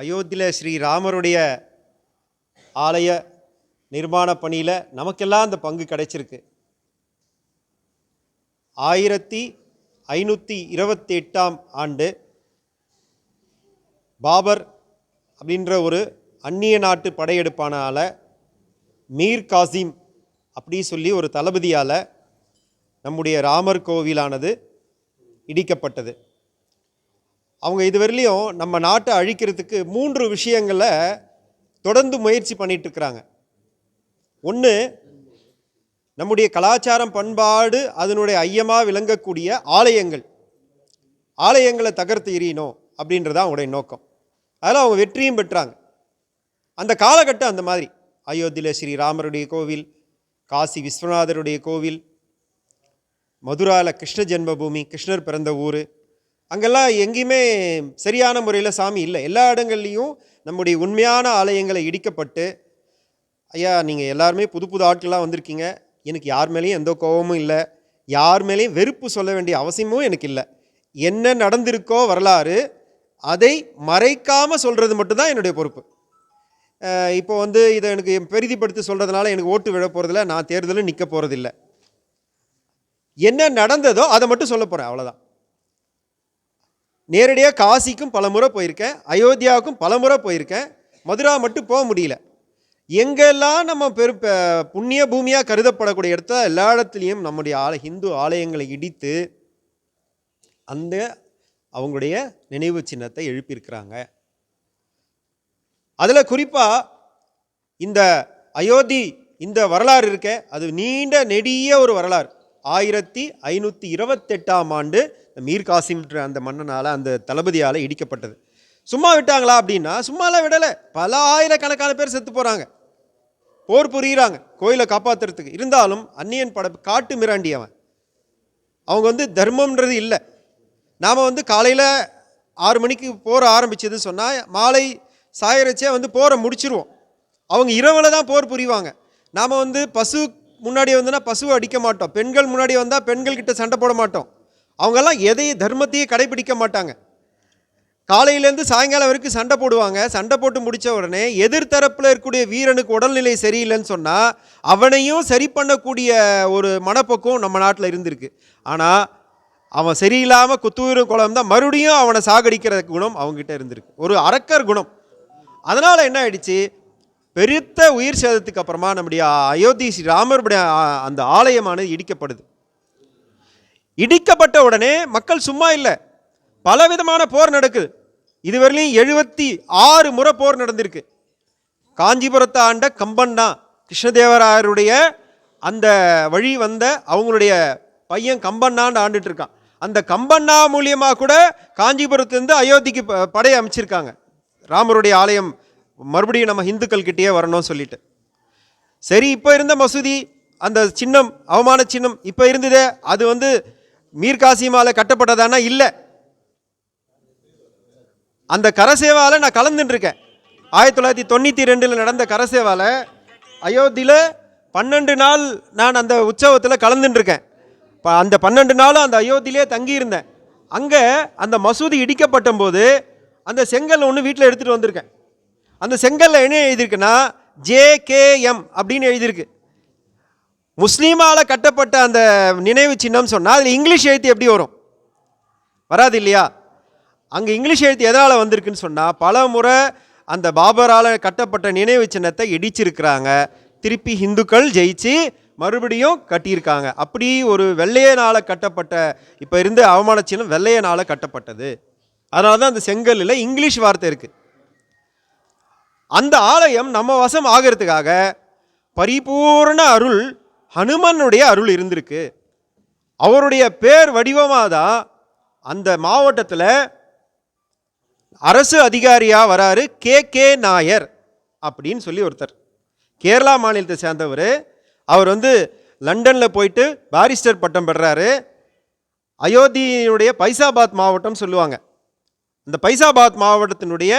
அயோத்தியில் ஸ்ரீ ராமருடைய ஆலய நிர்மாண பணியில் நமக்கெல்லாம் அந்த பங்கு கிடைச்சிருக்கு. ஆயிரத்தி ஐநூற்றி இருபத்தி எட்டாம் ஆண்டு பாபர் அப்படின்ற ஒரு அந்நிய நாட்டு படையெடுப்பானால் மீர் காசிம் அப்படி சொல்லி ஒரு தளபதியால் நம்முடைய ராமர் கோவிலானது இடிக்கப்பட்டது. அவங்க இதுவரையிலையும் நம்ம நாட்டை அழிக்கிறதுக்கு மூன்று விஷயங்களை தொடர்ந்து முயற்சி பண்ணிட்டு ஒன்று நம்முடைய கலாச்சாரம் பண்பாடு அதனுடைய ஐயமாக விளங்கக்கூடிய ஆலயங்கள். ஆலயங்களை தகர்த்து எறியணும் அப்படின்றது அவங்களுடைய நோக்கம். அதில் அவங்க வெற்றியும் பெற்றாங்க. அந்த காலகட்டம் அந்த மாதிரி. அயோத்தியில் ஸ்ரீ ராமருடைய கோவில் காசி விஸ்வநாதருடைய கோவில் மதுராவில் கிருஷ்ண ஜென்மபூமி கிருஷ்ணர் பிறந்த ஊர் அங்கெல்லாம் எங்கேயுமே சரியான முறையில் சாமி இல்லை. எல்லா இடங்கள்லையும் நம்முடைய உண்மையான ஆலயங்களை இடிக்கப்பட்டு ஐயா நீங்கள் எல்லாருமே புது புது ஆட்கள்லாம் வந்திருக்கீங்க. எனக்கு யார் மேலேயும் எந்த கோபமும் இல்லை. யார் மேலேயும் வெறுப்பு சொல்ல வேண்டிய அவசியமும் எனக்கு இல்லை. என்ன நடந்திருக்கோ வரலாறு அதை மறைக்காமல் சொல்கிறது மட்டும்தான் என்னுடைய பொறுப்பு. இப்போ வந்து இதை எனக்கு பெரிதிப்படுத்தி சொல்கிறதுனால எனக்கு ஓட்டு விழ போகிறதில்ல நான் தேர்தலும் நிற்க போகிறதில்ல என்ன நடந்ததோ அதை மட்டும் சொல்ல போகிறேன் அவ்வளோதான் நேரடியாக காசிக்கும் பல முறை போயிருக்கேன் அயோத்தியாவுக்கும் பல முறை போயிருக்கேன். மதுரா மட்டும் போக முடியல. எங்கெல்லாம் நம்ம பெரு புண்ணிய பூமியாக கருதப்படக்கூடிய இடத்த எல்லா இடத்துலையும் நம்முடைய ஆலய ஹிந்து ஆலயங்களை இடித்து அந்த அவங்களுடைய நினைவு சின்னத்தை எழுப்பியிருக்கிறாங்க. அதில் குறிப்பாக இந்த அயோத்தி இந்த வரலாறு இருக்க அது நீண்ட நெடிய ஒரு வரலாறு. ஆயிரத்தி ஐநூற்றி இருபத்தெட்டாம் ஆண்டு மீர் காசிம்ன்ற அந்த மன்னனால் அந்த தளபதியால் இடிக்கப்பட்டது. சும்மா விட்டாங்களா அப்படின்னா சும்மாலாம் விடலை. பல ஆயிரக்கணக்கான பேர் செத்து போகிறாங்க போர் புரியிறாங்க. கோயிலை காப்பாற்றுறதுக்கு இருந்தாலும் அந்நியன் பட காட்டு மிராண்டி அவன் அவங்க வந்து தர்மம்ன்றது இல்லை. நாம் வந்து காலையில் ஆறு மணிக்கு போர் ஆரம்பிச்சது சொன்னால் மாலை சாயரச்சே வந்து போரை முடிச்சிருவோம். அவங்க இரவில் தான் போர் புரிவாங்க. நாம் வந்து பசு முன்னாடி வந்தோன்னா பசுவை அடிக்க மாட்டோம். பெண்கள் முன்னாடி வந்தால் பெண்கள்கிட்ட சண்டை போட மாட்டோம். அவங்கெல்லாம் எதையும் தர்மத்தையே கடைபிடிக்க மாட்டாங்க. காலையிலேருந்து சாயங்காலம் வரைக்கும் சண்டை போடுவாங்க. சண்டை போட்டு முடித்த உடனே எதிர்த்தரப்பில் இருக்கக்கூடிய வீரனுக்கு உடல்நிலை சரியில்லைன்னு சொன்னால் அவனையும் சரி பண்ணக்கூடிய ஒரு மனப்பக்குவம் நம்ம நாட்டில் இருந்திருக்கு. ஆனால் அவன் சரியில்லாமல் குத்துயிரும் குளம் தான் மறுபடியும் அவனை சாகடிக்கிற குணம் அவங்ககிட்ட இருந்திருக்கு. ஒரு அரக்கர் குணம். அதனால் என்ன ஆயிடுச்சு? பெருத்த உயிர் சேதத்துக்கு அப்புறமா நம்முடைய அயோத்தி ஸ்ரீ ராமருடைய அந்த ஆலயமானது இடிக்கப்படுது. இடிக்கப்பட்ட உடனே மக்கள் சும்மா இல்லை. பலவிதமான போர் நடக்குது. இதுவரையிலையும் எழுபத்தி ஆறு முறை போர் நடந்திருக்கு. காஞ்சிபுரத்தை ஆண்ட கம்பன்னா கிருஷ்ணதேவராயருடைய அந்த வழி வந்த அவங்களுடைய பையன் கம்பண்ணான்னு ஆண்டுட்டு இருக்கான். அந்த கம்பண்ணா மூலியமாக கூட காஞ்சிபுரத்துலேருந்து அயோத்திக்கு ப- படையை அமைச்சிருக்காங்க. ராமருடைய ஆலயம் மறுபடியும் நம்ம இந்துக்கள் கிட்டேயே வரணும்னு சொல்லிட்டு. சரி இப்போ இருந்த மசூதி அந்த சின்னம் அவமான சின்னம் இப்போ இருந்ததே அது வந்து மீர்காசிமாவில் கட்டப்பட்டதானா? இல்லை. அந்த கரசேவாவில் நான் கலந்துட்டுருக்கேன் ஆயிரத்தி தொள்ளாயிரத்தி தொண்ணூற்றி ரெண்டில் நடந்த கரசேவாவில் அயோத்தியில் பன்னெண்டு நாள் நான் அந்த உற்சவத்தில் கலந்துட்டுருக்கேன் இப்போ அந்த பன்னெண்டு நாளும் அந்த அயோத்தியிலே தங்கியிருந்தேன். அங்கே அந்த மசூதி இடிக்கப்பட்ட போது அந்த செங்கல் ஒன்று வீட்டில் எடுத்துகிட்டு வந்திருக்கேன். அந்த செங்கலில் என்ன எழுதியிருக்குன்னா ஜேகேஎம் அப்படின்னு எழுதியிருக்கு. முஸ்லீமால கட்டப்பட்ட அந்த நினைவு சின்னம் சொன்னால் அதில் இங்கிலீஷ் எழுத்து எப்படி வரும்? வராது இல்லையா? அங்கே இங்கிலீஷ் எழுத்து எதனால் வந்திருக்குன்னு சொன்னால் பல முறை அந்த பாபரால் கட்டப்பட்ட நினைவு சின்னத்தை இடிச்சிருக்கிறாங்க. திருப்பி ஹிந்துக்கள் ஜெயிச்சு மறுபடியும் கட்டியிருக்காங்க. அப்படி ஒரு வெள்ளையனால் கட்டப்பட்ட இப்போ இருந்த அவமான சின்னம் வெள்ளையனால் கட்டப்பட்டது. அதனால தான் அந்த செங்கல்லில் இங்கிலீஷ் வார்த்தை இருக்குது அந்த ஆலயம் நம்ம வசம் ஆகிறதுக்காக பரிபூர்ண அருள் ஹனுமனுடைய அருள் இருந்திருக்கு. அவருடைய பேர் வடிவமாக தான் அந்த மாவட்டத்தில் அரசு அதிகாரியாக வராரு கே. கே. நாயர் அப்படின்னு சொல்லி ஒருத்தர். கேரளா மாநிலத்தை சேர்ந்தவர். அவர் வந்து லண்டனில் போயிட்டு பாரிஸ்டர் பட்டம் பெறாரு. அயோத்தியினுடைய பைசாபாத் மாவட்டம் சொல்லுவாங்க. இந்த பைசாபாத் மாவட்டத்தினுடைய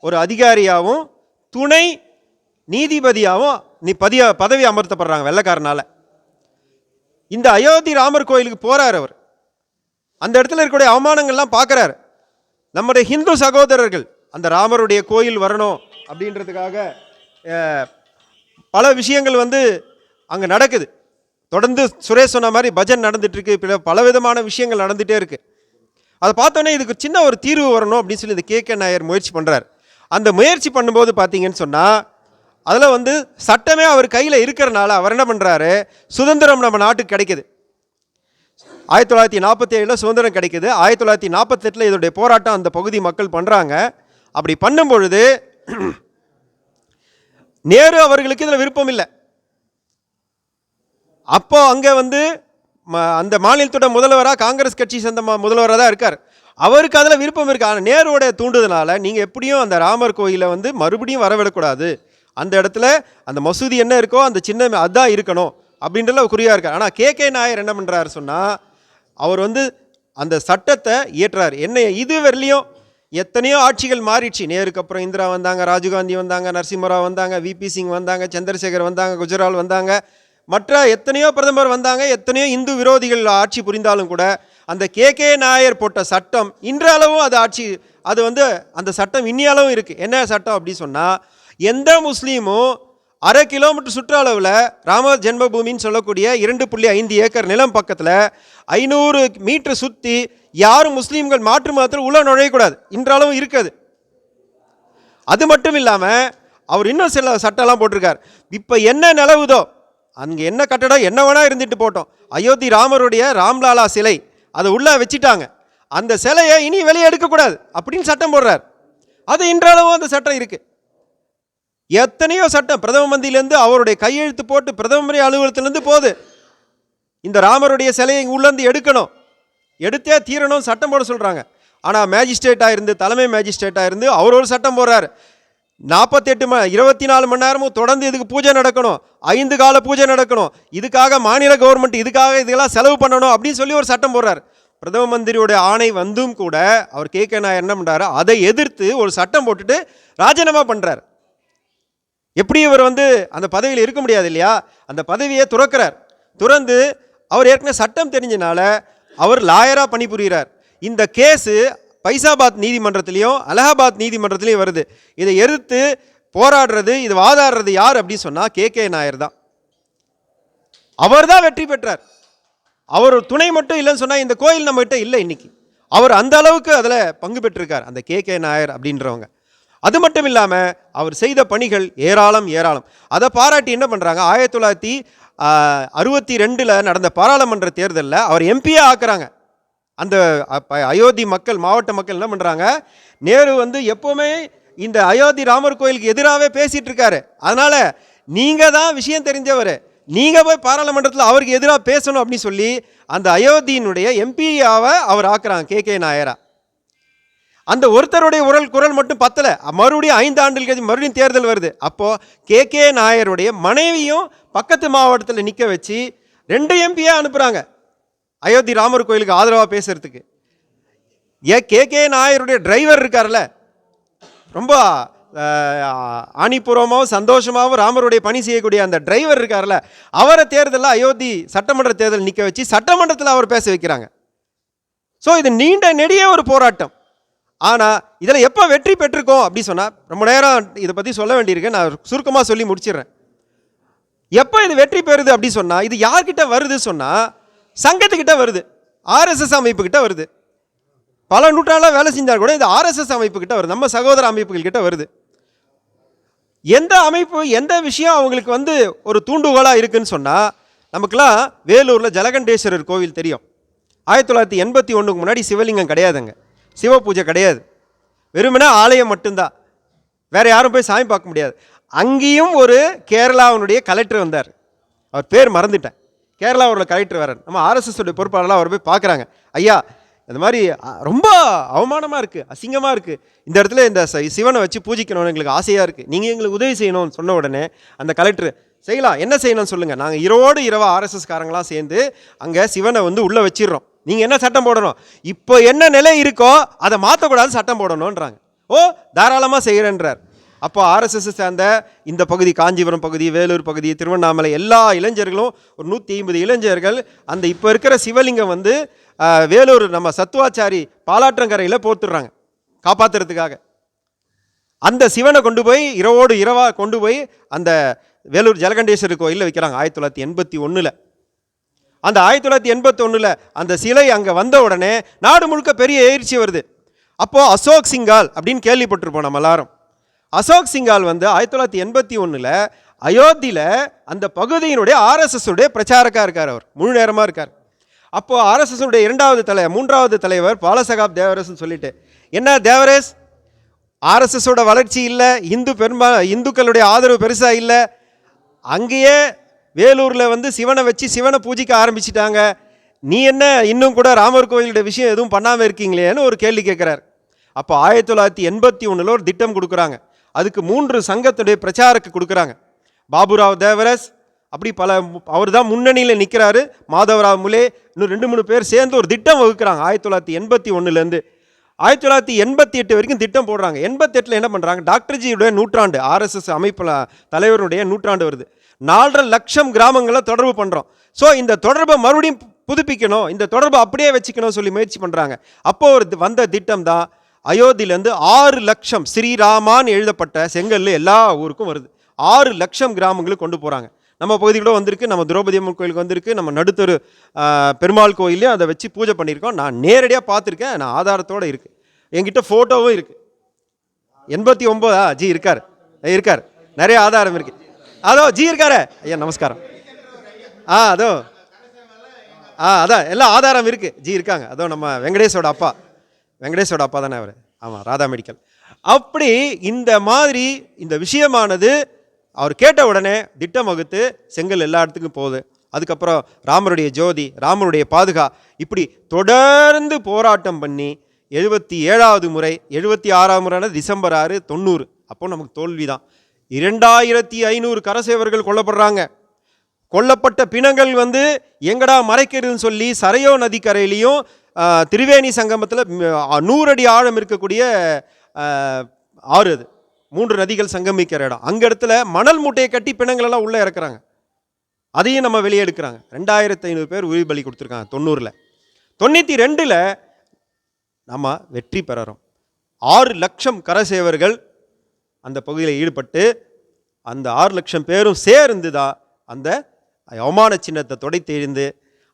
ஒரு அதிகாரியாகவும் துணை நீதிபதியாகவும் நீ பதிய பதவி அமர்த்தப்படுறாங்க வெள்ளக்காரனால். இந்த அயோத்தி ராமர் கோயிலுக்கு போகிறார் அவர். அந்த இடத்துல இருக்கக்கூடிய அவமானங்கள்லாம் பார்க்குறாரு. நம்முடைய ஹிந்து சகோதரர்கள் அந்த ராமருடைய கோயில் வரணும் அப்படின்றதுக்காக பல விஷயங்கள் வந்து அங்கே நடக்குது. தொடர்ந்து சுரேஷ் சொன்ன மாதிரி பஜன் நடந்துட்டுருக்கு பிற பலவிதமான விஷயங்கள் நடந்துகிட்டே இருக்குது அதை பார்த்தோன்னே இதுக்கு சின்ன ஒரு தீர்வு வரணும் அப்படின்னு சொல்லி இந்த கே கே நாயர் முயற்சி பண்ணுறார் அந்த முயற்சி பண்ணும்போது பார்த்தீங்கன்னு சொன்னால் அதில் வந்து சட்டமே அவர் கையில் இருக்கிறனால அவர் என்ன பண்ணுறாரு சுதந்திரம் நம்ம நாட்டுக்கு கிடைக்குது. ஆயிரத்தி தொள்ளாயிரத்தி நாற்பத்தி ஏழில் சுதந்திரம் கிடைக்குது. ஆயிரத்தி தொள்ளாயிரத்தி நாற்பத்தெட்டில் இதோடைய போராட்டம் அந்த பகுதி மக்கள் பண்ணுறாங்க அப்படி பண்ணும் பொழுது நேரு அவர்களுக்கு இதில் விருப்பம் இல்லை. அப்போ அங்கே வந்து அந்த மாநிலத்தோட முதல்வராக காங்கிரஸ் கட்சி சேர்ந்த முதல்வராக தான் இருக்கார். அவருக்கு அதில் விருப்பம் இருக்கு. ஆனால் நேருடைய தூண்டுதனால நீங்கள் எப்படியும் அந்த ராமர் கோயிலை வந்து மறுபடியும் வரவிடக்கூடாது. அந்த இடத்துல அந்த மசூதி என்ன இருக்கோ அந்த சின்ன அதான் இருக்கணும் அப்படின்றல குறியாக இருக்கார். ஆனால் கே. கே. நாயர் என்ன பண்ணுறாரு சொன்னால் அவர் வந்து அந்த சட்டத்தை இயற்றார். என்ன இது வரலையும் எத்தனையோ ஆட்சிகள் மாறிடுச்சு. நேருக்கு அப்புறம் இந்திரா வந்தாங்க ராஜீவ்காந்தி வந்தாங்க நரசிம்மராவ் வந்தாங்க விபி சிங் வந்தாங்க சந்திரசேகர் வந்தாங்க குஜரால் வந்தாங்க. மற்ற எத்தனையோ பிரதமர் வந்தாங்க எத்தனையோ இந்து விரோதிகள் ஆட்சி புரிந்தாலும் கூட அந்த கே. கே. நாயர் போட்ட சட்டம் இன்றளவும் அது ஆட்சி அது வந்து அந்த சட்டம் இன்னியளவும் இருக்குது என்ன சட்டம் அப்படி சொன்னால் எந்த முஸ்லீமும் அரை கிலோமீட்டர் சுற்றளவில் ராம ஜென்மபூமின்னு சொல்லக்கூடிய இரண்டு புள்ளி ஐந்து ஏக்கர் நிலம் பக்கத்தில் ஐநூறு மீட்டர் சுற்றி யாரும் முஸ்லீம்கள் மாற்று மதத்தில் உள்ள நுழையக்கூடாது இன்றளவும் இருக்குது. அது மட்டும் இல்லாமல் அவர் இன்னும் சில சட்டம்லாம் போட்டிருக்கார். இப்போ என்ன நிலவுதோ அங்கே என்ன கட்டடம் என்ன வேணால் இருந்துட்டு போட்டோம். அயோத்தி ராமருடைய ராம்லாலா சிலை அதை உள்ளே வச்சிட்டாங்க. அந்த சிலையை இனி வெளியே எடுக்கக்கூடாது அப்படின்னு சட்டம் போடுறார். அது இன்றளவும் அந்த சட்டம் இருக்குது எத்தனையோ சட்டம் பிரதம மந்திரிலேருந்து அவருடைய கையெழுத்து போட்டு பிரதமர் அலுவலகத்திலேருந்து போகுது. இந்த ராமருடைய சிலையை உள்ளேருந்து எடுக்கணும். எடுத்தே தீரணும் சட்டம் போட சொல்கிறாங்க ஆனால் மேஜிஸ்ட்ரேட்டாக இருந்து தலைமை மேஜிஸ்ட்ரேட்டாக இருந்து அவர் ஒரு சட்டம் போடுறார். நாற்பத்தெட்டு ம இருபத்தி நாலு மணி நேரமும் தொடர்ந்து இதுக்கு பூஜை நடக்கணும். ஐந்து கால பூஜை நடக்கணும். இதுக்காக மாநில கவர்மெண்ட் இதுக்காக இதெல்லாம் செலவு பண்ணணும் அப்படின்னு சொல்லி ஒரு சட்டம் போடுறார். பிரதம மந்திரியோட ஆணை வந்தும் கூட அவர் கே கே நாயர் என்ன பண்ணுறாரு அதை எதிர்த்து ஒரு சட்டம் போட்டுட்டு ராஜினாமா பண்ணுறார் எப்படி இவர் வந்து அந்த பதவியில் இருக்க முடியாது இல்லையா? அந்த பதவியை துறக்கிறார். துறந்து அவர் ஏற்கனவே சட்டம் தெரிஞ்சனால அவர் லாயராக பணிபுரிகிறார். இந்த கேஸு பைசாபாத் நீதிமன்றத்திலையும் அலகாபாத் நீதிமன்றத்திலையும் வருது. இதை எதிர்த்து போராடுறது இது வாதாடுறது யார் அப்படின்னு சொன்னால் கே. கே. நாயர் தான். அவர் தான் வெற்றி பெற்றார். அவர் துணை மட்டும் இல்லைன்னு சொன்னால் இந்த கோயில் நம்மகிட்ட இல்லை இன்னைக்கு. அவர் அந்த அளவுக்கு அதில் பங்கு பெற்றிருக்கார் அந்த கே. கே. நாயர் அப்படின்றவங்க. அது மட்டும் இல்லாமல் அவர் செய்த பணிகள் ஏராளம் ஏராளம். அதை பாராட்டி என்ன பண்ணுறாங்க ஆயிரத்தி தொள்ளாயிரத்தி அறுபத்தி ரெண்டில் நடந்த பாராளுமன்ற தேர்தலில் அவர் எம்பியாக ஆக்குறாங்க. அந்த அயோத்தி மக்கள் மாவட்ட மக்கள் என்ன பண்ணுறாங்க நேரு வந்து எப்போவுமே இந்த அயோத்தி ராமர் கோயிலுக்கு எதிராகவே பேசிகிட்டு இருக்காரு. அதனால் நீங்கள் தான் விஷயம் தெரிஞ்சவர். நீங்கள் போய் பாராளுமன்றத்தில் அவருக்கு எதிராக பேசணும் அப்படின்னு சொல்லி அந்த அயோத்தியினுடைய எம்பியாவை அவர் ஆக்குறாங்க கே கே நாயரா. அந்த ஒருத்தருடைய உரல் குரல் மட்டும் பத்தலை. மறுபடியும் ஐந்து ஆண்டுகள் கழிச்சு மறுபடியும் தேர்தல் வருது. அப்போது கே. கே. நாயருடைய மனைவியும் பக்கத்து மாவட்டத்தில் நிற்க வச்சு ரெண்டு எம்பியாக அனுப்புகிறாங்க அயோத்தி ராமர் கோயிலுக்கு ஆதரவாக பேசுகிறதுக்கு ஏ கே. கே. நாயருடைய டிரைவர் இருக்கார்ல. ரொம்ப ஆணிபூர்வமாகவும் சந்தோஷமாகவும் ராமருடைய பணி செய்யக்கூடிய அந்த டிரைவர் இருக்கார்ல அவரை தேர்தலில் அயோத்தி சட்டமன்ற தேர்தல் நிற்க வச்சு சட்டமன்றத்தில் அவர் பேச வைக்கிறாங்க. ஸோ இது நீண்ட நெடிய ஒரு போராட்டம். ஆனால் இதில் எப்போ வெற்றி பெற்றிருக்கோம் அப்படி சொன்னால் ரொம்ப நேரம் இதை பற்றி சொல்ல வேண்டியிருக்கு. நான் சுருக்கமாக சொல்லி முடிச்சிடுறேன். எப்போ இது வெற்றி பெறுது அப்படி சொன்னால் இது யார்கிட்ட வருது சொன்னால் சங்கத்துக்கிட்ட வருது. ஆர்எஸ்எஸ் அமைப்புக்கிட்ட வருது. பல நூற்றாண்டாக வேலை செஞ்சால் கூட இது ஆர்எஸ்எஸ் அமைப்புக்கிட்ட வருது. நம்ம சகோதர அமைப்புகள் கிட்ட வருது. எந்த அமைப்பு எந்த விஷயம் அவங்களுக்கு வந்து ஒரு தூண்டுகோலாக இருக்குன்னு சொன்னால் நமக்கெலாம் வேலூரில் ஜலகண்டேஸ்வரர் கோவில் தெரியும். ஆயிரத்தி தொள்ளாயிரத்தி எண்பத்தி ஒன்றுக்கு முன்னாடி சிவலிங்கம் கிடையாதுங்க. சிவ பூஜை கிடையாது. வெறுமனே ஆலயம் மட்டும்தான். வேற யாரும் போய் சாமி பார்க்க முடியாது. அங்கேயும் ஒரு கேரளாவினுடைய கலெக்டர் வந்தார். அவர் பேர் மறந்துட்டேன். கேரளாவோட கலெக்டர் வரார் நம்ம ஆர்எஸ்எஸ்டைய பொறுப்பாளர்லாம் அவர் போய் பார்க்குறாங்க. ஐயா இந்த மாதிரி ரொம்ப அவமானமாக இருக்குது அசிங்கமாக இருக்குது இந்த இடத்துல இந்த சிவனை வச்சு பூஜிக்கணும்னு எங்களுக்கு ஆசையாக இருக்குது நீங்கள் எங்களுக்கு உதவி செய்யணும்னு சொன்ன உடனே அந்த கலெக்டர் செய்யலாம் என்ன செய்யணும்னு சொல்லுங்கள் நாங்கள் இரவோடு இரவா ஆர்எஸ்எஸ்காரங்களாம் சேர்ந்து அங்கே சிவனை வந்து உள்ளே வச்சிடுறோம். நீங்கள் என்ன சட்டம் போடணும்? இப்போ என்ன நிலை இருக்கோ அதை மாற்றக்கூடாது சட்டம் போடணுன்றாங்க ஓ தாராளமாக செய்கிறேன்றார் அப்போ ஆர்எஸ்எஸ் சேர்ந்த இந்த பகுதி காஞ்சிபுரம் பகுதி வேலூர் பகுதி திருவண்ணாமலை எல்லா இளைஞர்களும் ஒரு நூற்றி ஐம்பது இளைஞர்கள் அந்த இப்போ இருக்கிற சிவலிங்கம் வந்து வேலூர் நம்ம சத்துவாச்சாரி பாலாற்றங்கரையில் போத்துடுறாங்க காப்பாற்றுறதுக்காக அந்த சிவனை கொண்டு போய் இரவோடு இரவாக கொண்டு போய் அந்த வேலூர் ஜலகண்டேஸ்வரர் கோயிலில் வைக்கிறாங்க ஆயிரத்தி தொள்ளாயிரத்தி எண்பத்தி ஒன்றில் அந்த ஆயிரத்தி தொள்ளாயிரத்தி எண்பத்தொன்னில் அந்த சிலை அங்கே வந்த உடனே நாடு முழுக்க பெரிய எழுச்சி வருது. அப்போது அசோக் சிங்கால் அப்படின்னு கேள்விப்பட்டிருப்போம் நம்ம எல்லாரும். அசோக் சிங்கால் வந்து ஆயிரத்தி தொள்ளாயிரத்தி எண்பத்தி ஒன்றில் அயோத்தியில் அந்த பகுதியினுடைய ஆர்எஸ்எஸ்னுடைய பிரச்சாரக்காக இருக்கார் அவர். முழு நேரமாக இருக்கார். அப்போது ஆர்எஸ்எஸ்னுடைய இரண்டாவது தலை மூன்றாவது தலைவர் பாலசகாப் தேவரஸ்ன்னு சொல்லிட்டு என்ன தேவரேஸ்? ஆர்எஸ்எஸோட வளர்ச்சி இல்லை இந்து பெரும்பா இந்துக்களுடைய ஆதரவு பெருசாக இல்லை அங்கேயே வேலூரில் வந்து சிவனை வச்சு சிவனை பூஜிக்க ஆரம்பிச்சிட்டாங்க. நீ என்ன இன்னும் கூட ராமர் கோயிலுடைய விஷயம் எதுவும் பண்ணாமல் இருக்கீங்களேன்னு ஒரு கேள்வி கேட்குறார். அப்போ ஆயிரத்தி தொள்ளாயிரத்தி எண்பத்தி ஒன்றில் ஒரு திட்டம் கொடுக்குறாங்க. அதுக்கு மூன்று சங்கத்துடைய பிரச்சாரக்கு கொடுக்குறாங்க. பாபுராவ் தேவரஸ் அப்படி பல அவர் தான் முன்னணியில் நிற்கிறாரு மாதவராவ் முலே இன்னும் ரெண்டு மூணு பேர் சேர்ந்து ஒரு திட்டம் வகுக்கிறாங்க ஆயிரத்தி தொள்ளாயிரத்தி எண்பத்தி ஒன்றுலேருந்து ஆயிரத்தி தொள்ளாயிரத்தி எண்பத்தி எட்டு வரைக்கும் திட்டம் போடுறாங்க. எண்பத்தெட்டில் என்ன பண்ணுறாங்க டாக்டர்ஜியுடைய நூற்றாண்டு ஆர்எஸ்எஸ் அமைப்பில் தலைவருடைய நூற்றாண்டு வருது. நாலரை லட்சம் கிராமங்களை தொடர்பு பண்ணுறோம் ஸோ இந்த தொடர்பை மறுபடியும் புதுப்பிக்கணும். இந்த தொடர்பை அப்படியே வச்சுக்கணும் சொல்லி முயற்சி பண்ணுறாங்க அப்போ ஒரு வந்த திட்டம் தான் அயோத்தியிலேருந்து ஆறு லட்சம் ஸ்ரீராமான்னு எழுதப்பட்ட செங்கல் எல்லா ஊருக்கும் வருது. ஆறு லட்சம் கிராமங்களுக்கு கொண்டு போகிறாங்க நம்ம பகுதி கூட வந்திருக்கு. நம்ம திரௌபதி அம்மன் கோயிலுக்கு வந்திருக்கு. நம்ம நடுத்தரு பெருமாள் கோயிலையும் அதை வச்சு பூஜை பண்ணியிருக்கோம். நான் நேரடியாக பார்த்துருக்கேன். நான் ஆதாரத்தோடு இருக்குது என்கிட்ட ஃபோட்டோவும் இருக்குது எண்பத்தி ஒம்போதா ஜி இருக்கார். இருக்கார். நிறைய ஆதாரம் இருக்குது அதோ ஜி இருக்காரு. ஐயா நமஸ்காரம். ஆ அதோ. ஆ அதான் எல்லாம் ஆதாரம் இருக்குது ஜி இருக்காங்க. அதோ நம்ம வெங்கடேஷோட அப்பா. வெங்கடேஷோட அப்பா தானே அவர்? ஆமாம் ராதா மெடிக்கல். அப்படி இந்த மாதிரி இந்த விஷயமானது அவர் கேட்ட உடனே திட்டம் வகுத்து செங்கல் எல்லா இடத்துக்கும் போகுது. அதுக்கப்புறம் ராமருடைய ஜோதி ராமருடைய பாதுகா இப்படி தொடர்ந்து போராட்டம் பண்ணி எழுபத்தி ஏழாவது முறை எழுபத்தி ஆறாவது முறையான டிசம்பர் ஆறு தொண்ணூறு. அப்போ நமக்கு தோல்வி தான் இரண்டாயிரத்தி ஐநூறு கரசேவர்கள் கொல்லப்படுறாங்க. கொல்லப்பட்ட பிணங்கள் வந்து எங்கடா மறைக்கிறதுன்னு சொல்லி சரையோ நதிக்கரையிலையும் திரிவேணி சங்கமத்தில் நூறு அடி ஆழம் இருக்கக்கூடிய ஆறு அது. மூன்று நதிகள் சங்கமிக்கிற இடம். அங்கே இடத்துல மணல் மூட்டையை கட்டி பிணங்கள் எல்லாம் உள்ளே இறக்குறாங்க. அதையும் நம்ம வெளியே எடுக்கிறாங்க. ரெண்டாயிரத்தி ஐநூறு பேர் உயிர் பலி கொடுத்துருக்காங்க தொண்ணூறில். தொண்ணூற்றி ரெண்டில் நம்ம வெற்றி பெறறோம். ஆறு லட்சம் கரசேவர்கள் அந்த பகுதியில் ஈடுபட்டு அந்த ஆறு லட்சம் பேரும் சேர்ந்து தான் அந்த அவமான சின்னத்தை துடைத்து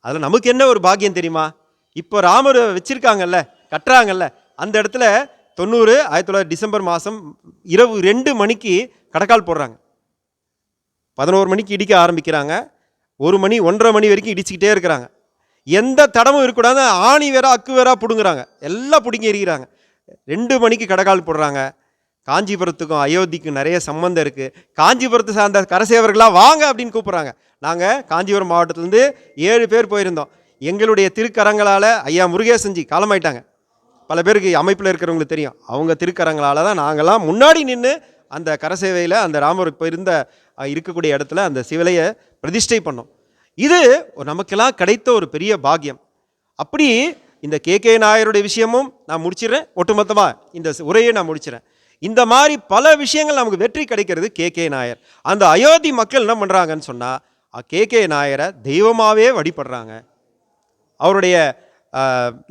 அதில் நமக்கு என்ன ஒரு பாக்கியம் தெரியுமா? இப்போ ராமர் வச்சுருக்காங்கல்ல கட்டுறாங்கல்ல அந்த இடத்துல தொண்ணூறு ஆயிரத்தி தொள்ளாயிரத்தி டிசம்பர் மாதம் இரவு ரெண்டு மணிக்கு கடக்கால் போடுறாங்க. பதினோரு மணிக்கு இடிக்க ஆரம்பிக்கிறாங்க. ஒரு மணி ஒன்றரை மணி வரைக்கும் இடிச்சுக்கிட்டே இருக்கிறாங்க. எந்த தடமும் இருக்கக்கூடாது ஆணி வேற அக்கு வேறா பிடுங்குறாங்க. எல்லாம் பிடுங்கி எறிகிறாங்க. ரெண்டு மணிக்கு கடகால் போடுறாங்க. காஞ்சிபுரத்துக்கும் அயோத்திக்கும் நிறைய சம்மந்தம் இருக்குது காஞ்சிபுரத்தை சார்ந்த கரசேவர்களாக வாங்க அப்படின்னு கூப்பிட்றாங்க. நாங்கள் காஞ்சிபுரம் மாவட்டத்துலேருந்து ஏழு பேர் போயிருந்தோம். எங்களுடைய திருக்கரங்களால் ஐயா முருகேசன்ஜி காலமாயிட்டாங்க. பல பேருக்கு அமைப்பில் இருக்கிறவங்களுக்கு தெரியும். அவங்க திருக்கரங்களால் தான் நாங்கள்லாம் முன்னாடி நின்று அந்த கரசேவையில் அந்த ராமர் இப்போ இருந்த இருக்கக்கூடிய இடத்துல அந்த சிவலையை பிரதிஷ்டை பண்ணோம். இது நமக்கெல்லாம் கிடைத்த ஒரு பெரிய பாக்கியம். அப்படி இந்த கே கே நாயருடைய விஷயமும் நான் முடிச்சிடுறேன். ஒட்டுமொத்தமாக இந்த உரையை நான் முடிச்சிடறேன். இந்த மாதிரி பல விஷயங்கள் நமக்கு வெற்றி கிடைக்கிறது கே. கே. நாயர். அந்த அயோத்தி மக்கள் என்ன பண்ணுறாங்கன்னு சொன்னால் கே. கே. நாயரை தெய்வமாகவே வழிபடுறாங்க. அவருடைய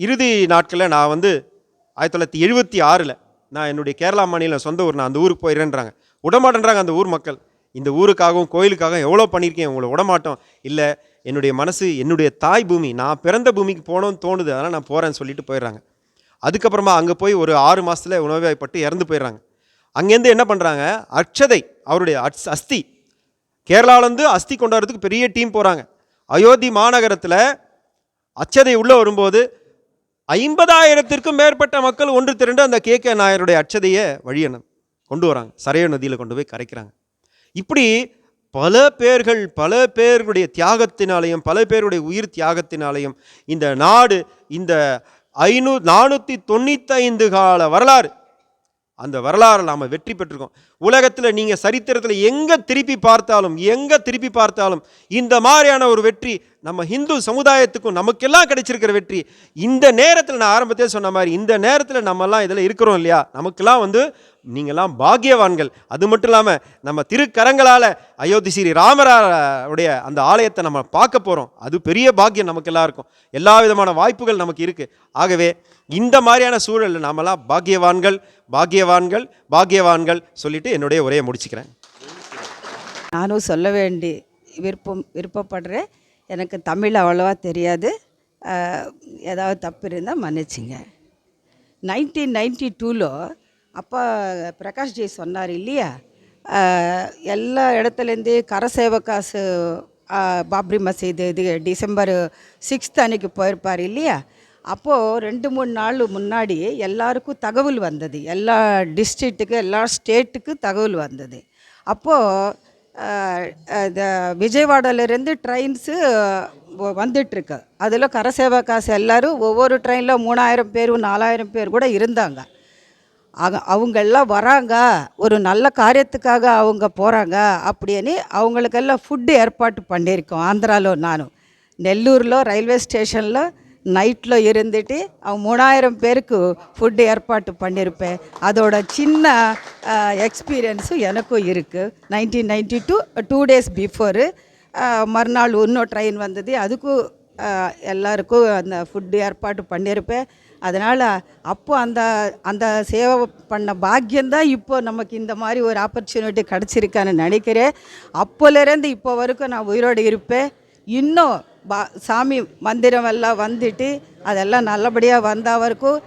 இறுதி நாட்களில் நான் வந்து ஆயிரத்தி தொள்ளாயிரத்தி எழுபத்தி ஆறில் நான் என்னுடைய கேரளா மாநிலம் சொந்த ஊர் நான் அந்த ஊருக்கு போயிடுறேன்றாங்க. விடமாட்டேன்றாங்க அந்த ஊர் மக்கள். இந்த ஊருக்காகவும் கோயிலுக்காகவும் எவ்வளோ பண்ணியிருக்கேன் உங்களை விடமாட்டோம் இல்லை என்னுடைய மனசு என்னுடைய தாய் பூமி நான் பிறந்த பூமிக்கு போகணும்னு தோணுது அதனால் நான் போகிறேன்னு சொல்லிட்டு போயிடுறாங்க. அதுக்கப்புறமா அங்கே போய் ஒரு ஆறு மாதத்தில் உணவாய்ப்பட்டு இறந்து போயிடுறாங்க. அங்கேருந்து என்ன பண்ணுறாங்க அக்ஷதை அவருடைய அட்ஸ் அஸ்தி. கேரளாவிலேருந்து அஸ்தி கொண்டாடுறதுக்கு பெரிய டீம் போகிறாங்க அயோத்தி மாநகரத்தில் அச்சதை உள்ளே வரும்போது ஐம்பதாயிரத்திற்கும் மேற்பட்ட மக்கள் ஒன்று திரண்டு அந்த கே. கே. நாயருடைய அச்சதையை வழியணும் கொண்டு வராங்க. சரையோ நதியில் கொண்டு போய் கரைக்கிறாங்க. இப்படி பல பேர்கள் பல பேருடைய தியாகத்தினாலையும் பல பேருடைய உயிர் தியாகத்தினாலையும் இந்த நாடு இந்த ஐநூ நானூற்றி தொண்ணூத்தைந்து கால வரலாறு. அந்த வரலாறு நாம் வெற்றி பெற்றிருக்கோம். உலகத்தில் நீங்கள் சரித்திரத்தில் எங்கே திருப்பி பார்த்தாலும் எங்கே திருப்பி பார்த்தாலும் இந்த மாதிரியான ஒரு வெற்றி நம்ம ஹிந்து சமுதாயத்துக்கும் நமக்கெல்லாம் கிடைச்சிருக்கிற வெற்றி. இந்த நேரத்தில் நான் ஆரம்பத்தே சொன்ன மாதிரி இந்த நேரத்தில் நம்மெல்லாம் இதில் இருக்கிறோம் இல்லையா? நமக்கெல்லாம் வந்து நீங்கள்லாம் பாக்கியவான்கள். அது மட்டும் இல்லாமல் நம்ம திருக்கரங்களால் அயோத்தி ஸ்ரீ ராமராவுடைய அந்த ஆலயத்தை நம்ம பார்க்க போகிறோம் அது பெரிய பாக்கியம் நமக்கெல்லாம் இருக்கும். எல்லா விதமான வாய்ப்புகள் நமக்கு இருக்குது ஆகவே இந்த மாதிரியான சூழலில் நாமெல்லாம் பாக்கியவான்கள் பாக்கியவான்கள் பாக்கியவான்கள் சொல்லிட்டு என்னுடைய உரையை முடிச்சுக்கிறேன். நானும் சொல்ல வேண்டி விருப்பம் விருப்பப்படுறேன். எனக்கு தமிழ் அவ்வளோவா தெரியாது. ஏதாவது தப்பு இருந்தால் மன்னிச்சிங்க. நைன்டீன் நைன்டி டூவில் அப்பா பிரகாஷ்ஜி சொன்னார் இல்லையா? எல்லா இடத்துலேருந்து கரசேவ காசு பாப்ரி மசீது இது டிசம்பர் சிக்ஸ்த் அன்னைக்கு போயிருப்பார் இல்லையா? அப்போது ரெண்டு மூணு நாள் முன்னாடி எல்லாருக்கும் தகவல் வந்தது. எல்லா டிஸ்ட்ரிக்ட்டுக்கு எல்லா ஸ்டேட்டுக்கு தகவல் வந்தது. அப்போது இந்த விஜயவாடாலேருந்து ட்ரெயின்ஸு வந்துட்டுருக்கு. அதில் கரசேவா காசு எல்லோரும் ஒவ்வொரு ட்ரெயினில் மூணாயிரம் பேர் நாலாயிரம் பேர் கூட இருந்தாங்க. ஆக அவங்கெல்லாம் வராங்க. ஒரு நல்ல காரியத்துக்காக அவங்க போகிறாங்க அப்படின்னு அவங்களுக்கெல்லாம் ஃபுட்டு ஏற்பாட்டு பண்ணியிருக்கோம். ஆந்திராவில் நானும் நெல்லூரில் ரயில்வே ஸ்டேஷனில் நைட்டில் இருந்துட்டு அவங்க மூணாயிரம் பேருக்கு ஃபுட்டு ஏற்பாட்டு பண்ணியிருப்பேன் அதோட சின்ன எக்ஸ்பீரியன்ஸும் எனக்கும் இருக்குது nineteen ninety two two days before மறுநாள் இன்னும் ட்ரெயின் வந்தது. அதுக்கும் எல்லாருக்கும் அந்த ஃபுட்டு ஏற்பாடு பண்ணியிருப்பேன் அதனால் அப்போ அந்த அந்த சேவை பண்ண பாக்கியம்தான் இப்போ நமக்கு இந்த மாதிரி ஒரு ஆப்பர்ச்சுனிட்டி கிடச்சிருக்கான்னு நினைக்கிறேன். அப்போலேருந்து இப்போ வரைக்கும் நான் உயிரோடு இருப்பேன். இன்னும் பா சாமி மந்திரம் எல்லாம் வந்துட்டு அதெல்லாம் நல்லபடியாக வந்தால் வரைக்கும்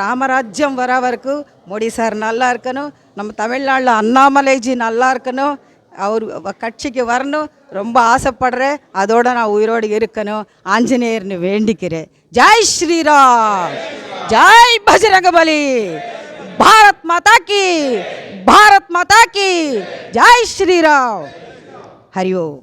ராமராஜ்யம் வர வரைக்கும் மோடி சார் நல்லா இருக்கணும். நம்ம தமிழ்நாட்டில் அண்ணாமலைஜி நல்லா இருக்கணும். அவர் கட்சிக்கு வரணும். ரொம்ப ஆசைப்படுறேன். அதோட நான் உயிரோடு இருக்கணும். ஆஞ்சநேயர்னு வேண்டிக்கிறேன். ஜாய் ஸ்ரீராம். ஜாய் பஜரங்கபலி. பாரத் மாதா கி. பாரத் மாதா கி. ஜாய் ஸ்ரீராம். ஹரி ஓம்.